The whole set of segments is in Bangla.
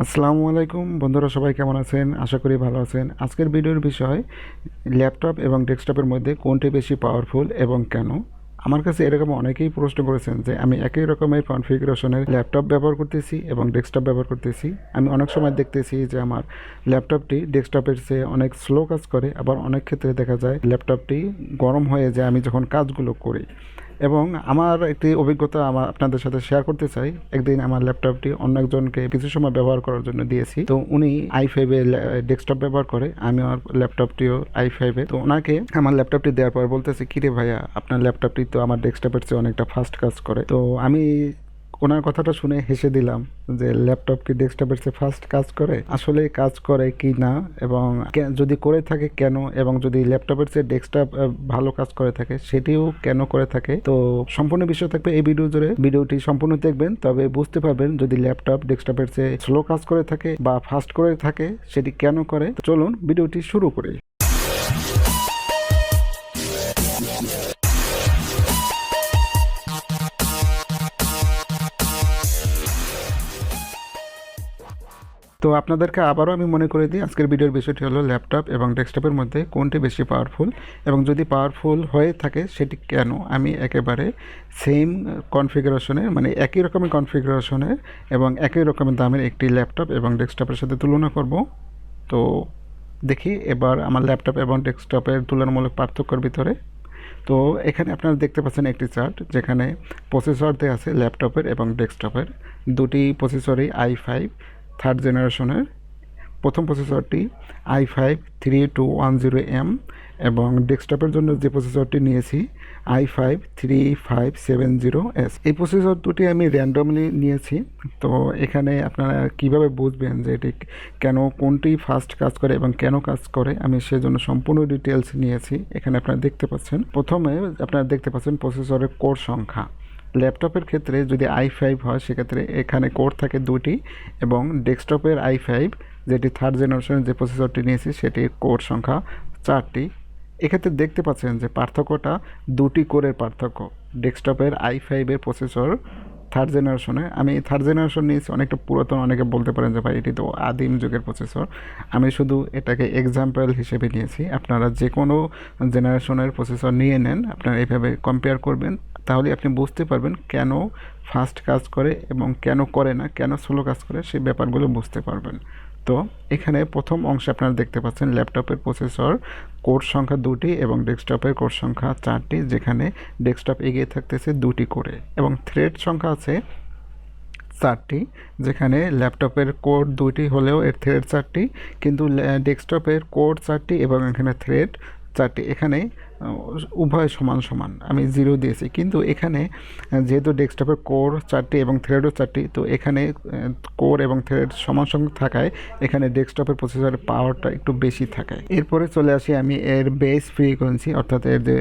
আসসালামু আলাইকুম। বন্ধুরা সবাই কেমন আছেন? আশা করি ভালো আছেন। আজকের ভিডিওর বিষয়, ল্যাপটপ এবং ডেস্কটপের মধ্যে কোনটি বেশি পাওয়ারফুল এবং কেন? আমার কাছে এরকম অনেকেই প্রশ্ন করেছেন যে, আমি একই রকমের কনফিগারেশনের ল্যাপটপ ব্যবহার করতেছি এবং ডেস্কটপ ব্যবহার করতেছি। আমি অনেক সময় দেখতেছি যে, আমার ল্যাপটপটি ডেস্কটপের চেয়ে অনেক স্লো কাজ করে, আবার অনেক ক্ষেত্রে দেখা যায় ল্যাপটপটি গরম হয়ে যায়। আমি যখন কাজগুলো করি এবং আমার একটি অভিজ্ঞতা আমার আপনাদের সাথে শেয়ার করতে চাই। একদিন আমার ল্যাপটপটি অন্য একজনকে কিছু সময় ব্যবহার করার জন্য দিয়েছি। তো উনি আই ফাইভে ডেস্কটপ ব্যবহার করে, আমি আমার ল্যাপটপটিও আই ফাইভে তো ওনাকে আমার ল্যাপটপটি দেওয়ার পর বলতেছে, কিরে ভাইয়া, আপনার ল্যাপটপটি তো আমার ডেস্কটপের চেয়ে অনেকটা ফাস্ট কাজ করে। তো আমি ওনার কথাটা শুনে হেসে দিলাম যে, ল্যাপটপ কি ডেস্কটপের চেয়ে ফাস্ট কাজ করে? আসলে কাজ করে কি না এবং যদি করে থাকে কেন এবং যদি ল্যাপটপের চেয়ে ডেস্কটপ ভালো কাজ করে থাকে, সেটিও কেন করে থাকে? তো সম্পূর্ণ বিষয় থাকবে এই ভিডিও জুড়ে। ভিডিওটি সম্পূর্ণ দেখবেন, তবে বুঝতে পারবেন যদি ল্যাপটপ ডেস্কটপের চেয়ে স্লো কাজ করে থাকে বা ফাস্ট করে থাকে, সেটি কেন করে? চলুন ভিডিওটি শুরু করি। তো আপনাদেরকে আবারও আমি মনে করে দিই, আজকের ভিডিওর বিষয়টি হলো ল্যাপটপ এবং ডেস্কটপের মধ্যে কোনটি বেশি পাওয়ারফুল এবং যদি পাওয়ারফুল হয়ে থাকে সেটি কেন? আমি একেবারে সেম কনফিগারেশনের মানে একই রকমের কনফিগারেশনের এবং একই রকমের দামের একটি ল্যাপটপ এবং ডেস্কটপের সাথে তুলনা করব। তো দেখি এবার আমার ল্যাপটপ এবং ডেস্কটপের তুলনামূলক পার্থক্যের ভিতরে। তো এখানে আপনারা দেখতে পাচ্ছেন একটি চার্ট যেখানে প্রসেসর দেওয়া আছে ল্যাপটপের এবং ডেস্কটপের। দুটি প্রসেসরই আই ফাইভ থার্ড জেনারেশনের প্রথম প্রসেসরটি I five three two one zero M এবং ডেস্কটপের জন্য যে প্রসেসরটি নিয়েছি I five three five seven zero S এই প্রসেসর দুটি আমি র্যান্ডমলি নিয়েছি। তো এখানে আপনারা কীভাবে বুঝবেন যে এটি কেন, কোনটি ফাস্ট কাজ করে এবং কেন কাজ করে, আমি সেজন্য সম্পূর্ণ ডিটেলস নিয়েছি। এখানে আপনারা দেখতে পাচ্ছেন, প্রথমে আপনারা দেখতে পাচ্ছেন প্রসেসরের কোর সংখ্যা। ল্যাপটপের ক্ষেত্রে যদি আই ফাইভ হয়, সেক্ষেত্রে এখানে কোর থাকে দুটি এবং ডেস্কটপের আই ফাইভ যেটি থার্ড জেনারেশনের যে প্রসেসরটি নিয়েছি সেটির কোর সংখ্যা চারটি। এক্ষেত্রে দেখতে পাচ্ছেন যে পার্থক্যটা দুটি কোরের পার্থক্য ডেস্কটপের আই ফাইভের প্রসেসর থার্ড জেনারেশনে আমি থার্ড জেনারেশন নিয়েছি, অনেকটা পুরাতন, অনেকে বলতে পারেন যে ভাই এটি তো আদিম যুগের প্রসেসর আমি শুধু এটাকে এক্সাম্পল হিসেবে নিয়েছি, আপনারা যে কোনো জেনারেশনের প্রসেসর নিয়ে নেন, আপনারা এইভাবে কম্পেয়ার করবেন, তাহলে আপনি বুঝতে পারবেন কেন ফাস্ট কাজ করে এবং কেন করে না, কেন স্লো কাজ করে সেই ব্যাপারগুলো বুঝতে পারবেন। তো এখানে প্রথম অংশে আপনারা দেখতে পাচ্ছেন ল্যাপটপের প্রসেসর, কোড সংখ্যা দুটি এবং ডেস্কটপের কোড সংখ্যা চারটি, যেখানে ডেস্কটপ এগিয়ে থাকতেছে দুটি করে এবং থ্রেড সংখ্যা আছে চারটি, যেখানে ল্যাপটপের কোড দুইটি হলেও এর থ্রেড চারটি, কিন্তু ডেস্কটপের কোড চারটি এবং এখানে থ্রেড চারটি, এখানে উভয় সমান সমান, আমি জিরো দিয়েছি। কিন্তু এখানে যেহেতু ডেস্কটপের কোর চারটি এবং থ্রেডও চারটি, তো এখানে কোর এবং থ্রেড সমান সংখ্যক থাকায়, এখানে ডেস্কটপের প্রসেসরের পাওয়ারটা একটু বেশি থাকে এরপরে চলে আসি আমি এর বেস ফ্রিকোয়েন্সি অর্থাৎ এর যে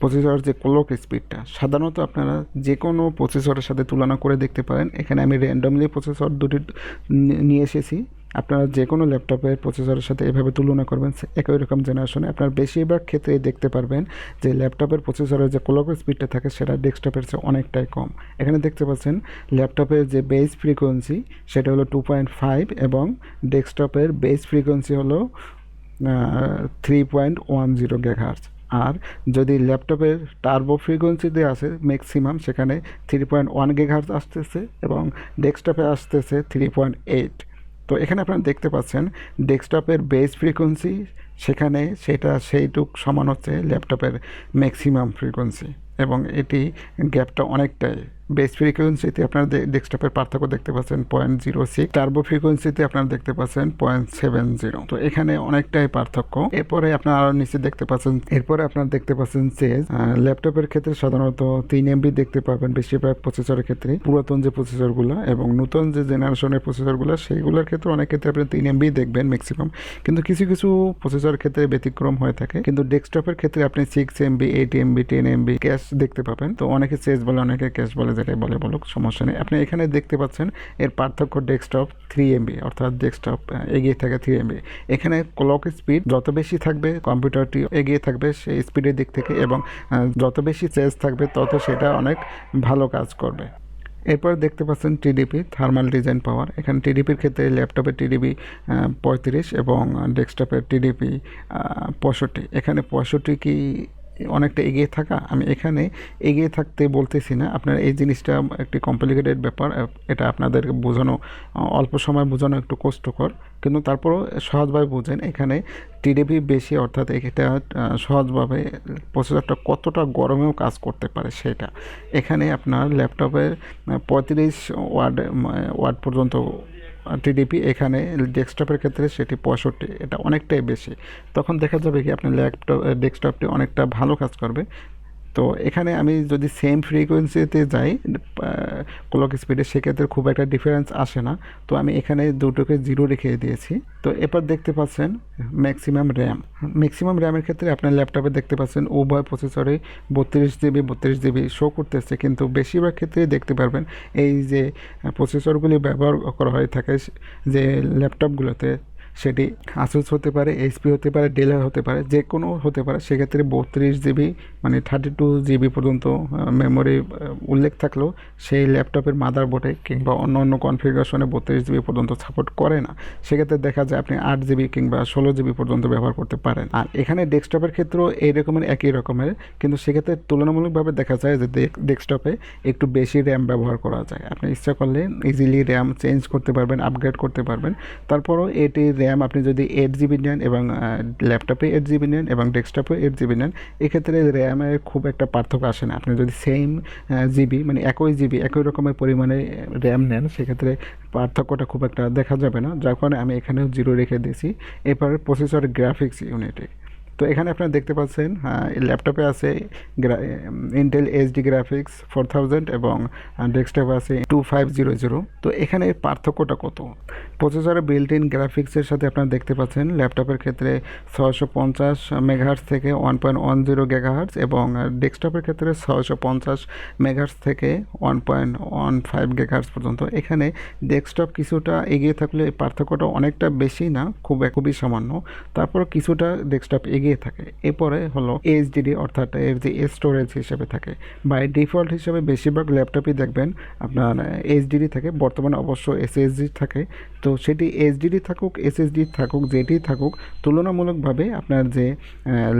প্রসেসরের যে ক্লক স্পিডটা সাধারণত আপনারা যে কোনো প্রসেসরের সাথে তুলনা করে দেখতে পারেন। এখানে আমি র্যান্ডমলি প্রসেসর দুটি নিয়ে এসেছি। আপনারা যে কোনো ল্যাপটপের প্রসেসরের সাথে এভাবে তুলনা করবেন একই রকম জেনারেশনে আপনার বেশিরভাগ ক্ষেত্রেই দেখতে পারবেন যে ল্যাপটপের প্রসেসরের যে ক্লক স্পিডটা থাকে, সেটা ডেস্কটপের চেয়ে অনেকটাই কম। এখানে দেখতে পাচ্ছেন, ল্যাপটপের যে বেস ফ্রিকোয়েন্সি সেটা হলো টু পয়েন্ট ফাইভ এবং ডেস্কটপের বেস ফ্রিকোয়েন্সি হলো three point one zero gigahertz আর যদি ল্যাপটপের টার্বো ফ্রিকোয়েন্সিতে আসে ম্যাক্সিমাম সেখানে থ্রি পয়েন্ট ওয়ান গেঘার্স আসতেছে এবং ডেস্কটপে আসতেছে থ্রি পয়েন্ট এইট তো এখানে আপনারা দেখতে পাচ্ছেন ডেস্কটপের বেস ফ্রিকোয়েন্সি সেখানে সেটা সেইটুক সমান হচ্ছে ল্যাপটপের ম্যাক্সিমাম ফ্রিকোয়েন্সি এবং এটি গ্যাপটা অনেকটাই বেস ফ্রিকোয়েন্সিতে আপনারা ডেস্কটপের পার্থক্য দেখতে পাচ্ছেন পয়েন্ট জিরো সিক্স টার্বো ফ্রিকোয়েন্সিতে আপনারা দেখতে পাচ্ছেন পয়েন্ট সেভেন জিরো তো এখানে অনেকটাই পার্থক্য। এরপরে আপনারা আরও নিচে দেখতে পাচ্ছেন, এরপরে আপনারা দেখতে পাচ্ছেন চেজ ল্যাপটপের ক্ষেত্রে সাধারণত তিন এমবি দেখতে পাবেন বেশিরভাগ প্রসেসরের ক্ষেত্রে, পুরাতন যে প্রসেসরগুলো এবং নতুন যে জেনারেশনের প্রসেসরগুলো সেইগুলোর ক্ষেত্রে অনেক ক্ষেত্রে আপনি তিন এমবি দেখবেন ম্যাক্সিমাম কিন্তু কিছু কিছু প্রসেসরের ক্ষেত্রে ব্যতিক্রম হয়ে থাকে। কিন্তু ডেস্কটপের ক্ষেত্রে আপনি six MB eight MB ten MB cache দেখতে পাবেন। তো অনেকে চেজ বলে, অনেকে ক্যাশ বলে। যেটাই বলে বলুক, সমস্যা নেই। আপনি এখানে দেখতে পাচ্ছেন এর পার্থক্য ডেস্কটপ থ্রি এমবি অর্থাৎ ডেস্কটপ এগিয়ে থাকে থ্রি এমবি এখানে ক্লক স্পিড যত বেশি থাকবে, কম্পিউটারটি এগিয়ে থাকবে সেই স্পিডের দিক থেকে এবং যত বেশি চেঞ্জ থাকবে, তত সেটা অনেক ভালো কাজ করবে। এরপর দেখতে পাচ্ছেন টিডিপি থার্মাল ডিজাইন পাওয়ার এখানে টিডিপির ক্ষেত্রে ল্যাপটপের টিডিপি পঁয়ত্রিশ এবং ডেস্কটপের টিডিপি পঁয়ষট্টি। এখানে পঁয়ষট্টি কি অনেকটা এগিয়ে থাকা, আমি এখানে এগিয়ে থাকতে বলতেছি না। আপনার এই জিনিসটা একটি কমপ্লিকেটেড ব্যাপার এটা আপনাদেরকে বোঝানো অল্প সময় বোঝানো একটু কষ্টকর। কিন্তু তারপরও সহজভাবে বোঝেন, এখানে টিডিপি বেশি, অর্থাৎ এটা সহজভাবে প্রসেসরটা কতটা গরমেও কাজ করতে পারে সেটা। এখানে আপনার ল্যাপটপের পঁয়ত্রিশ ওয়ার্ড ওয়ার্ড পর্যন্ত টিডিপি এখানে ডেস্কটপের ক্ষেত্রে সেটি পঁয়ষট্টি, এটা অনেকটাই বেশি। তখন দেখা যাবে কি আপনার ল্যাপটপ ডেস্কটপটি অনেকটা ভালো কাজ করবে। তো এখানে আমি যদি সেম ফ্রিকোয়েন্সিতে যাই ক্লক স্পিডে সেক্ষেত্রে খুব একটা ডিফারেন্স আসে না। তো আমি এখানে দুটোকে জিরো রেখে দিয়েছি। তো এরপর দেখতে পাচ্ছেন ম্যাক্সিমাম র্যাম ম্যাক্সিমাম র্যামের ক্ষেত্রে আপনার ল্যাপটপে দেখতে পাচ্ছেন উভয় প্রসেসরে বত্রিশ জিবি বত্রিশ জিবি শো করতেছে। কিন্তু বেশিরভাগ ক্ষেত্রে দেখতে পারবেন এই যে প্রসেসরগুলি ব্যবহার করা হয়ে থাকে যে ল্যাপটপগুলোতে সেটি আসুস হতে পারে এইচপি হতে পারে ডেল হতে পারে, যে কোনো হতে পারে। সেক্ষেত্রে বত্রিশ জিবি মানে থার্টি টু জিবি পর্যন্ত মেমোরি উল্লেখ থাকলেও সেই ল্যাপটপের মাদারবোর্ডে কিংবা অন্য অন্য কনফিগারেশনে বত্রিশ জিবি পর্যন্ত সাপোর্ট করে না। সেক্ষেত্রে দেখা যায় আপনি আট জিবি কিংবা ষোলো জিবি পর্যন্ত ব্যবহার করতে পারেন। আর এখানে ডেস্কটপের ক্ষেত্রেও এই রকমের, একই রকমের, কিন্তু সেক্ষেত্রে তুলনামূলকভাবে দেখা যায় যে ডেস্কটপে একটু বেশি র্যাম ব্যবহার করা যায়। আপনি ইচ্ছা করলে ইজিলি র্যাম চেঞ্জ করতে পারবেন আপগ্রেড করতে পারবেন। তারপরও এটি র্যাম আপনি যদি এইট জিবি নেন এবং ল্যাপটপে এইট জিবি নেন এবং ডেস্কটপে এইট জিবি নেন, এক্ষেত্রে র্যামের খুব একটা পার্থক্য আসে না। আপনি যদি সেম জিবি মানে একই জিবি একই রকমের পরিমাণে র্যাম নেন, সেক্ষেত্রে পার্থক্যটা খুব একটা দেখা যাবে না। যার কারণে আমি এখানেও জিরো রেখে দিয়েছি। এরপর প্রসেসর গ্রাফিক্স ইউনিটে তো এখানে আপনারা দেখতে পাচ্ছেন ল্যাপটপে আছে Intel HD graphics four thousand এবং ডেস্কটপে আছে টু ফাইভ জিরো জিরো তো এখানে পার্থক্যটা কত? প্রসেসরে বিল্ট ইন গ্রাফিক্সের সাথে আপনারা দেখতে পাচ্ছেন, ল্যাপটপের ক্ষেত্রে ছয়শো পঞ্চাশ মেগাহার্স থেকে one point one zero gigahertz এবং ডেস্কটপের ক্ষেত্রে ছয়শো পঞ্চাশ মেগাহার্স থেকে one point one five gigahertz পর্যন্ত। এখানে ডেস্কটপ কিছুটা এগিয়ে থাকলে পার্থক্যটা অনেকটা বেশি না, খুব খুবই সামান্য। তারপর কিছুটা ডেস্কটপ এগিয়ে থাকে। এরপরে হলো এইচডিডি অর্থাৎ এর যে স্টোরেজ হিসেবে থাকে। বাই ডিফল্ট হিসেবে বেশিরভাগ ল্যাপটপই দেখবেন আপনার এইচডিডি থাকে, বর্তমানে অবশ্য এসএসডি থাকে। তো সেটি এইচডিডি থাকুক এসএসডি থাকুক, যেটি থাকুক, তুলনামূলকভাবে আপনার যে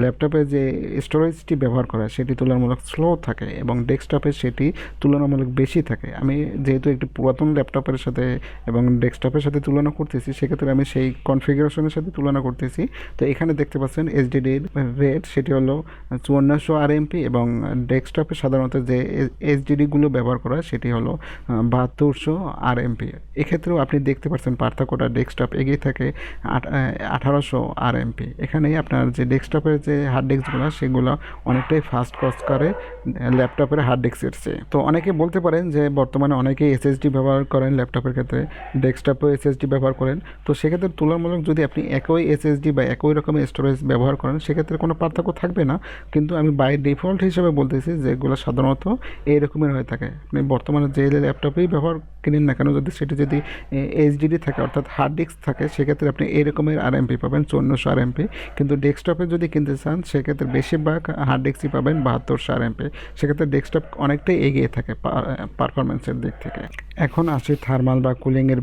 ল্যাপটপে যে স্টোরেজটি ব্যবহার করা, সেটি তুলনামূলক স্লো থাকে এবং ডেস্কটপে সেটি তুলনামূলক বেশি থাকে। আমি যেহেতু একটি পুরাতন ল্যাপটপের সাথে এবং ডেস্কটপের সাথে তুলনা করতেছি, সেক্ষেত্রে আমি সেই কনফিগারেশনের সাথে তুলনা করতেছি। তো এখানে দেখতে পাচ্ছেন এইচডিডির রেট সেটি হলো চুয়ান্নশো আর এমপি এবং ডেস্কটপে সাধারণত যে এইচডিডিগুলো ব্যবহার করা সেটি হলো বাহাত্তরশো আর এমপি এক্ষেত্রেও আপনি দেখতে পাচ্ছেন পার্থক্যটা ডেস্কটপ এগিয়ে থাকে আঠারোশো আর এমপি এখানেই আপনার যে ডেস্কটপের যে হার্ড ডিস্কগুলো সেগুলো অনেকটাই ফাস্ট কজ করে ল্যাপটপের হার্ড ডিস্কের চেয়ে। তো অনেকে বলতে পারেন যে বর্তমানে অনেকেই এসএসডি ব্যবহার করেন ল্যাপটপের ক্ষেত্রে, ডেস্কটপেও এসএসডি ব্যবহার করেন। তো সেক্ষেত্রে তুলনামূলক যদি আপনি একই এসএসডি বা একই রকমের স্টোরেজ ব্যবহার করেন সেক্ষেত্রে কোনো পার্থক্য থাকবে না। কিন্তু আমি বাই ডিফল্ট হিসেবে বলতেছি যে এগুলো সাধারণত এই রকমের হয়ে থাকে। আপনি বর্তমানে যে ল্যাপটপেই ব্যবহার কিনেন না কেন, যদি সেটি যদি এইচডিডি থাকে, অর্থাৎ হার্ড ডিস্ক থাকে, সেক্ষেত্রে আপনি এই রকমের আর এমপি পাবেন, চৌন্নশো আর এমপি কিন্তু ডেস্কটপে যদি কিনতে চান, সেক্ষেত্রে বেশিরভাগ হার্ড ডিস্কই পাবেন বাহাত্তরশো আর এমপি সেক্ষেত্রে ডেস্কটপ অনেকটাই এগিয়ে থাকে পারফরমেন্সের দিক থেকে। এখন আসি থার্মাল বা কুলিংয়ের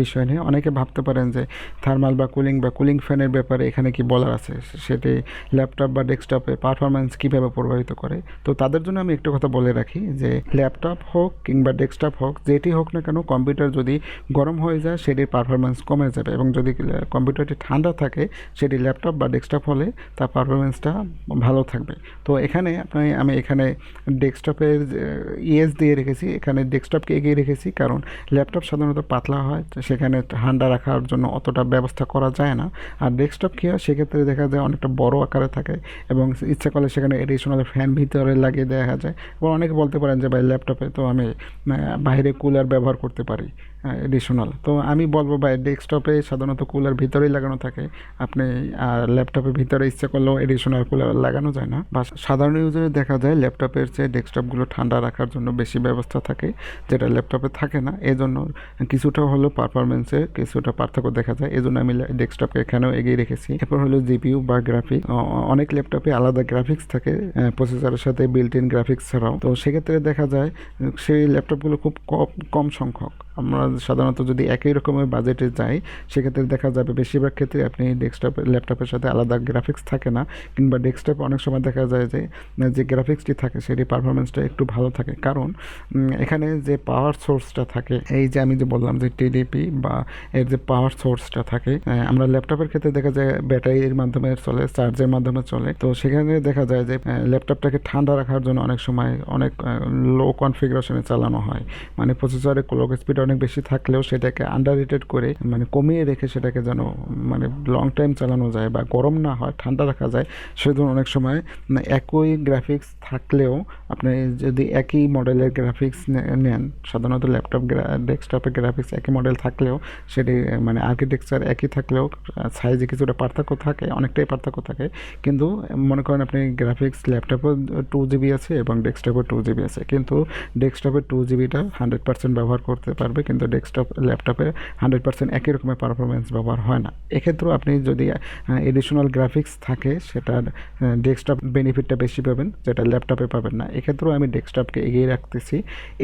বিষয় নিয়ে। অনেকে ভাবতে পারেন যে থার্মাল বা কুলিং বা কুলিং ফ্যানের ব্যাপারে এখানে কি বলার আছে? সেটি ল্যাপটপ বা ডেস্কটপে পারফরমেন্স কীভাবে প্রভাবিত করে? তো তাদের জন্য আমি একটু কথা বলে রাখি যে ল্যাপটপ হোক কিংবা ডেস্কটপ হোক, যেটি হোক না কেন কম্পিউটার যদি গরম হয়ে যায়, সেটির পারফরমেন্স কমে যাবে এবং যদি কম্পিউটারটি ঠান্ডা থাকে, সেটি ল্যাপটপ বা ডেস্কটপ হলে তার পারফরমেন্সটা ভালো থাকবে। তো এখানে আপনি, আমি এখানে ডেস্কটপের ইএস দিয়ে রেখেছি। এখানে ডেস্কটপকে এগিয়ে রেখেছি কারণ ল্যাপটপ সাধারণত পাতলা হয় সেখানে ঠান্ডা রাখার জন্য অতটা ব্যবস্থা করা যায় না। আর ডেস্কটপ কী হয়? সেক্ষেত্রে দেখা যায় অনেকটা বড় আকারে থাকে এবং ইচ্ছা করলে সেখানে এডিশনাল ফ্যান ভিতরে লাগিয়ে দেখা যায়। এবং অনেকে বলতে পারেন যে, ভাই ল্যাপটপে তো আমি বাইরে কুলার ব্যবহার করতে পারি। এডিশনাল তো আমি বলব ভাই ডেস্কটপে সাধারণত কুলার ভিতরেই লাগানো থাকে। আপনি আর ল্যাপটপের ভিতরে ইচ্ছে করলেও এডিশনাল কুলার লাগানো যায় না। বা সাধারণ ইউজারে দেখা যায় ল্যাপটপের চেয়ে ডেস্কটপগুলো ঠান্ডা রাখার জন্য বেশি ব্যবস্থা থাকে, যেটা ল্যাপটপে থাকে না। এই জন্য কিছুটা হলো পারফরমেন্সে কিছুটা পার্থক্য দেখা যায়। এই জন্য আমি ডেস্কটপকে এখানেও এগিয়ে রেখেছি। এরপর হলো জিপিইউ বা গ্রাফিক অনেক ল্যাপটপে আলাদা গ্রাফিক্স থাকে প্রসেসরের সাথে বিল্ট ইন গ্রাফিক্স ছাড়াও। তো সেক্ষেত্রে দেখা যায়, সেই ল্যাপটপগুলো খুব কম কম সংখ্যক। আমরা সাধারণত যদি একই রকমের বাজেটে যাই, সেক্ষেত্রে দেখা যাবে বেশিরভাগ ক্ষেত্রে আপনি ডেস্কটপ ল্যাপটপের সাথে আলাদা গ্রাফিক্স থাকে না, কিংবা ডেস্কটপে অনেক সময় দেখা যায় যে যে গ্রাফিক্সটি থাকে সেটি পারফরমেন্সটা একটু ভালো থাকে। কারণ এখানে যে পাওয়ার সোর্সটা থাকে, এই যে আমি যে বললাম যে টিডিপি বা এর যে পাওয়ার সোর্সটা থাকে আমরা ল্যাপটপের ক্ষেত্রে দেখা যায় ব্যাটারির মাধ্যমে চলে চার্জের মাধ্যমে চলে। তো সেখানে দেখা যায় যে ল্যাপটপটাকে ঠান্ডা রাখার জন্য অনেক সময় অনেক লো কনফিগারেশনে চালানো হয়। মানে প্রসেসরে ক্লক স্পিড অনেক বেশি থাকলেও সেটাকে আন্ডার করে মানে কমিয়ে রেখে সেটাকে যেন মানে লং টাইম চালানো যায় বা গরম না হয়, ঠান্ডা রাখা যায় সেজন্য অনেক সময় মানে একই গ্রাফিক্স থাকলেও আপনি যদি একই মডেলের গ্রাফিক্স নেন, সাধারণত ল্যাপটপ ডেস্কটপের গ্রাফিক্স একই মডেল থাকলেও সেটি মানে আর্কিটেকচার একই থাকলেও সাইজে কিছুটা পার্থক্য থাকে, অনেকটাই পার্থক্য থাকে, কিন্তু মনে করেন আপনি গ্রাফিক্স ল্যাপটপও টু জিবি আছে এবং ডেস্কটপও টু জিবি আছে, কিন্তু ডেস্কটপের টু জিবিটা হান্ড্রেড পার্সেন্ট ব্যবহার করতে পারবে কিন্তু ডেস্কটপ ল্যাপটপে হান্ড্রেড পার্সেন্ট একই রকমের পারফরমেন্স ব্যবহার হয় না। এক্ষেত্রেও আপনি যদি এডিশনাল গ্রাফিক্স থাকে, সেটার ডেস্কটপ বেনিফিটটা বেশি পাবেন, যেটা ল্যাপটপে পাবেন না। এক্ষেত্রেও আমি ডেস্কটপকে এগিয়ে রাখতেছি।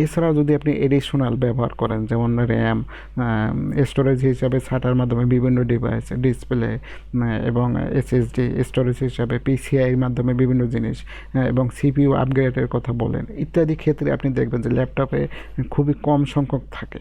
এছাড়াও যদি আপনি এডিশনাল ব্যবহার করেন, যেমন র্যাম স্টোরেজ হিসাবে ছাটার মাধ্যমে বিভিন্ন ডিভাইস ডিসপ্লে এবং এসএসডি স্টোরেজ হিসাবে পিসিআইয়ের মাধ্যমে বিভিন্ন জিনিস এবং সিপিইউ আপগ্রেডের কথা বলেন, ইত্যাদি ক্ষেত্রে আপনি দেখবেন যে ল্যাপটপে খুবই কম সংখ্যক থাকে।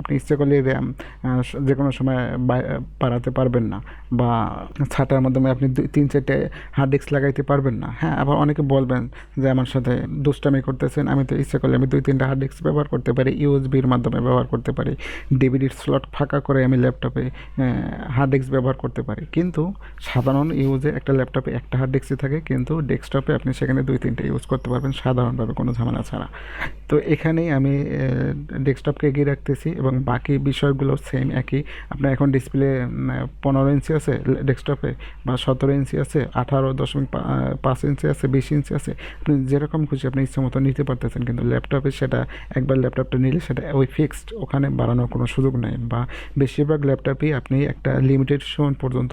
আপনি ইচ্ছে করলে র্যাম যে কোনো সময় বাড়াতে পারবেন না বা ছাটার মাধ্যমে আপনি দুই তিন চারটে হার্ড ডিস্ক লাগাইতে পারবেন না। হ্যাঁ আবার অনেকে বলবেন যে, আমার সাথে দুষ্টামি করতেছেন, আমি তো ইচ্ছে করলে আমি দুই, তিনটা হার্ড ডিস্ক ব্যবহার করতে পারি ইউএসবির মাধ্যমে ব্যবহার করতে পারি ডিভিডির স্লট ফাঁকা করে আমি ল্যাপটপে হার্ড ডিস্ক ব্যবহার করতে পারি। কিন্তু সাধারণ ইউজে একটা ল্যাপটপে একটা হার্ড ডিস্কই থাকে, কিন্তু ডেস্কটপে আপনি সেখানে দুই, তিনটে ইউজ করতে পারবেন, সাধারণভাবে কোনো ঝামেলা ছাড়া। তো এখানেই আমি ডেস্কটপকে এগিয়ে রাখতেছি এবং বাকি বিষয়গুলো সেম একই। আপনার এখন ডিসপ্লে পনেরো ইঞ্চি আছে ডেস্কটপে বা সতেরো ইঞ্চি আছে, আঠারো দশমিক পাঁচ ইঞ্চি আছে, বিশ ইঞ্চি আছে। আপনি যেরকম খুশি আপনি ইচ্ছে মতো নিতে পারতেছেন, কিন্তু ল্যাপটপে সেটা, একবার ল্যাপটপটা নিলে সেটা ওই ফিক্সড ওখানে বাড়ানোর কোনো সুযোগ নেই বা বেশিরভাগ ল্যাপটপই আপনি একটা লিমিটেড সময় পর্যন্ত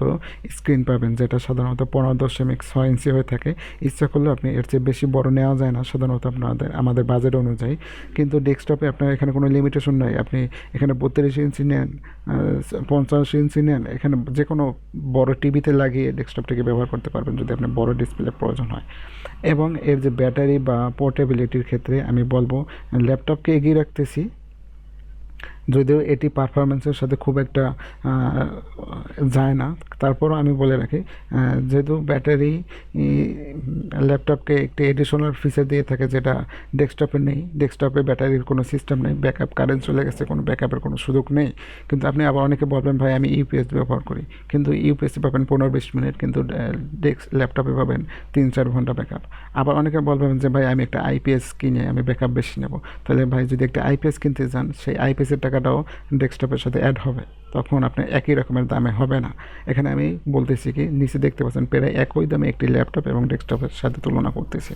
স্ক্রিন পাবেন, যেটা সাধারণত পনেরো দশমিক ছয় ইঞ্চি হয়ে থাকে। ইচ্ছা করলে আপনি এর চেয়ে বেশি বড় নেওয়া যায় না, সাধারণত আপনাদের, আমাদের বাজেট অনুযায়ী। কিন্তু ডেস্কটপে আপনার এখানে কোনো লিমিটেশন নাই। আপনি এখানে বত্রিশ ইঞ্চি নেন পঞ্চাশ ইঞ্চি নেন, এখানে যে কোনো বড় টিভিতে লাগিয়ে ডেস্কটপটাকে ব্যবহার করতে পারবেন যদি আপনার বড় ডিসপ্লে প্রয়োজন হয়। এবং এর যে ব্যাটারি বা পোর্টেবিলিটির ক্ষেত্রে আমি বলব, ল্যাপটপকে এগিয়ে রাখতেছি যদিও এটি পারফরমেন্সের সাথে খুব একটা যায় না। তারপরও আমি বলে রাখি যেহেতু ব্যাটারি ল্যাপটপকে একটি এডিশনাল ফিচার দিয়ে থাকে যেটা ডেস্কটপে নেই ডেস্কটপে ব্যাটারির কোনো সিস্টেম নেই ব্যাকআপ কারেন্ট চলে গেছে, কোনো ব্যাকআপের কোনো সুযোগ নেই। কিন্তু আপনি আবার অনেকে বলবেন, ভাই, আমি ইউপিএস ব্যবহার করি। কিন্তু ইউপিএসে পাবেন পনেরো বিশ মিনিট, কিন্তু ডেস্ক ল্যাপটপে পাবেন তিন চার ঘণ্টা ব্যাকআপ আবার অনেকে বলবেন যে, ভাই, আমি একটা আইপিএস কিনে, আমি ব্যাকআপ বেশি নেব। তাহলে ভাই, যদি একটা আইপিএস কিনতে চান সেই আইপিএসের টাকাটাও ডেস্কটপের সাথে অ্যাড হবে। তখন আপনি একই রকমের দামে হবে না। এখানে আমি বলতেছি কি, নিচে দেখতে পাচ্ছেন প্রায় একই দামে একটি ল্যাপটপ এবং ডেস্কটপের সাথে তুলনা করতেছি।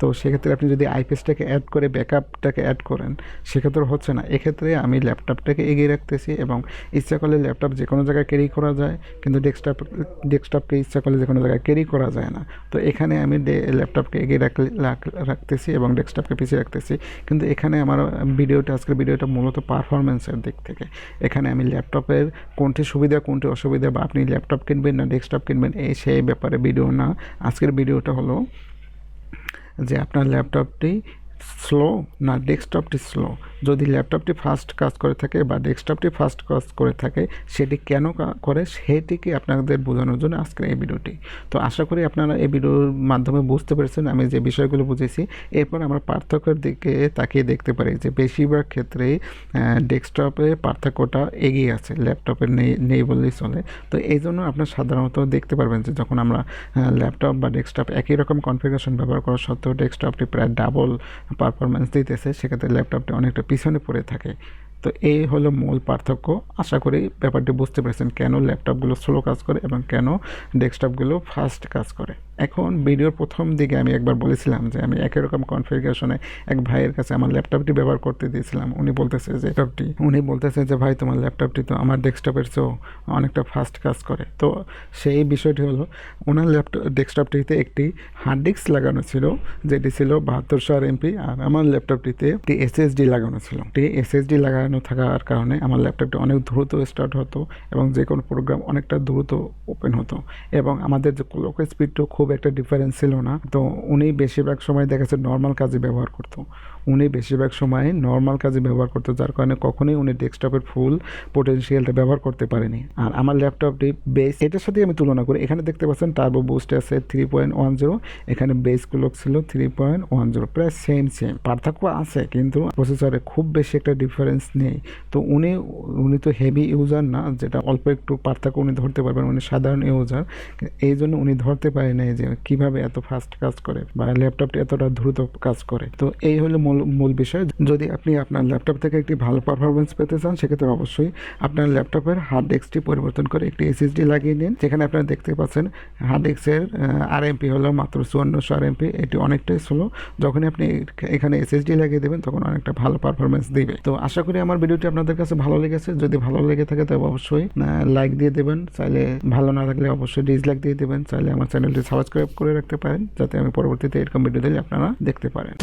তো সেক্ষেত্রে আপনি যদি আইপিএসটাকে অ্যাড করে ব্যাকআপটাকে অ্যাড করেন সেক্ষেত্রে হচ্ছে না। এক্ষেত্রে আমি ল্যাপটপটাকে এগিয়ে রাখতেছি এবং ইচ্ছা করলে ল্যাপটপ যে কোনো জায়গায় ক্যারি করা যায়, কিন্তু ডেস্কটপ, ডেস্কটপকে ইচ্ছা করলে যে কোনো জায়গায় ক্যারি করা যায় না। তো এখানে আমি ল্যাপটপকে এগিয়ে রাখলে, রাখ- রাখতেছি এবং ডেস্কটপকে পিছিয়ে রাখতেছি। কিন্তু এখানে আমার ভিডিওটা আজকের ভিডিওটা মূলত পারফরমেন্সের দিক থেকে। এখানে আমি ল্যাপটপের কোনটি সুবিধা, কোনটি অসুবিধা বা আপনি ল্যাপটপ কিনবেন না ডেস্কটপ কিনবেন, এই সেই ব্যাপারে ভিডিও না। আজকের ভিডিওটা হলো যে আপনার ল্যাপটপটি স্লো, না ডেস্কটপটি স্লো? যদি ল্যাপটপটি ফাস্ট কাজ করে থাকে বা ডেস্কটপটি ফাস্ট কাজ করে থাকে, সেটি কেন করে? সেটিকে আপনাদের বোঝানোর জন্য আজকের এই ভিডিওটি। তো আশা করি আপনারা এই ভিডিওর মাধ্যমে বুঝতে পেরেছেন, আমি যে বিষয়গুলো বুঝেছি। এরপর আমরা পার্থক্যের দিকে তাকিয়ে দেখতে পারি যে বেশিরভাগ ক্ষেত্রেই ডেস্কটপে পার্থক্যটা এগিয়ে আছে, ল্যাপটপের নেই নেই বললেই চলে। তো এই জন্য আপনার সাধারণত দেখতে পারবেন যে যখন আমরা ল্যাপটপ বা ডেস্কটপ একই রকম কনফিগারেশন ব্যবহার করা সত্ত্বেও ডেস্কটপটি প্রায় ডাবল পারফরমেন্স দিতেছে সেক্ষেত্রে ল্যাপটপটা অনেকটা পিছনে পড়ে থাকে। তো এই হলো মূল পার্থক্য। আশা করি ব্যাপারটি বুঝতে পেরেছেন কেন ল্যাপটপগুলো স্লো কাজ করে এবং কেন ডেস্কটপগুলো ফাস্ট কাজ করে। এখন ভিডিওর প্রথম দিকে আমি একবার বলেছিলাম যে আমি একই রকম কনফিগারেশনে এক ভাইয়ের কাছে আমার ল্যাপটপটি ব্যবহার করতে দিয়েছিলাম। উনি বলতেছে যে, ল্যাপটপটি? উনি বলতেছে যে, ভাই, তোমার ল্যাপটপটি তো আমার ডেস্কটপের চেয়েও অনেকটা ফাস্ট কাজ করে। তো সেই বিষয়টি হলো ওনার ল্যাপটপ ডেস্কটপটিতে একটি হার্ড ডিস্ক লাগানো ছিল, যেটি ছিল বাহাত্তরশো আর এমপি আর আমার ল্যাপটপটিতে একটি এসএসডি লাগানো ছিল। একটি এসএসডি লাগানো থাকার কারণে আমার ল্যাপটপটি অনেক দ্রুত স্টার্ট হতো এবং যে কোনো প্রোগ্রাম অনেকটা দ্রুত ওপেন হতো। এবং আমাদের যে ক্লক স্পিডটাও খুব একটা ডিফারেন্স ছিল না। তো উনি বেশিরভাগ সময় দেখা যাচ্ছে নর্মাল কাজে ব্যবহার করতো। উনি বেশিরভাগ সময় নর্মাল কাজে ব্যবহার করতো, যার কারণে কখনোই উনি ডেস্কটপের ফুল পোটেনশিয়ালটা ব্যবহার করতে পারেনি। আর আমার ল্যাপটপটি বেস এটার সাথে আমি তুলনা করি। এখানে দেখতে পাচ্ছেন টার্বো বুস্ট আছে থ্রি পয়েন্ট ওয়ান জিরো এখানে বেস ছিল থ্রি পয়েন্ট ওয়ান জিরো প্রায় সেম সেম পার্থক্য আছে, কিন্তু প্রসেসরে খুব বেশি একটা ডিফারেন্স নেই। তো উনি উনি তো হেভি ইউজার না, যেটা অল্প একটু পার্থক্য উনি ধরতে পারবেন, উনি সাধারণ ইউজার এই জন্য উনি ধরতে পারে যে কীভাবে এত ফাস্ট কাজ করে বা ল্যাপটপটি এতটা দ্রুত কাজ করে। তো এই হলো মূল মূল মূল বিষয়। যদি আপনি আপনার ল্যাপটপ থেকে একটি ভালো পারফরমেন্স পেতে চান, সেক্ষেত্রে অবশ্যই আপনার ল্যাপটপের হার্ড ডিস্কটি পরিবর্তন করে একটি এসএসডি লাগিয়ে নিন। যেখানে আপনারা দেখতে পাচ্ছেন হার্ড ডিস্কের আর এমপি হলো মাত্র চুয়ান্নশো আর এমপি এটি অনেকটাই স্লো যখনই আপনি এখানে এসএসডি লাগিয়ে দেবেন, তখন অনেকটা ভালো পারফরমেন্স দিবে। তো আশা করি আমার ভিডিওটি আপনাদের কাছে ভালো লেগেছে। যদি ভালো লেগে থাকে, তবে অবশ্যই লাইক দিয়ে দেবেন। চাইলে ভালো না লাগলে অবশ্যই ডিসলাইক দিয়ে দেবেন। চাইলে আমার চ্যানেলটি সাবস্ক্রাইব করে রাখতে পারেন, যাতে আমি পরবর্তীতে এরকম ভিডিও দিলে আপনারা দেখতে পারেন।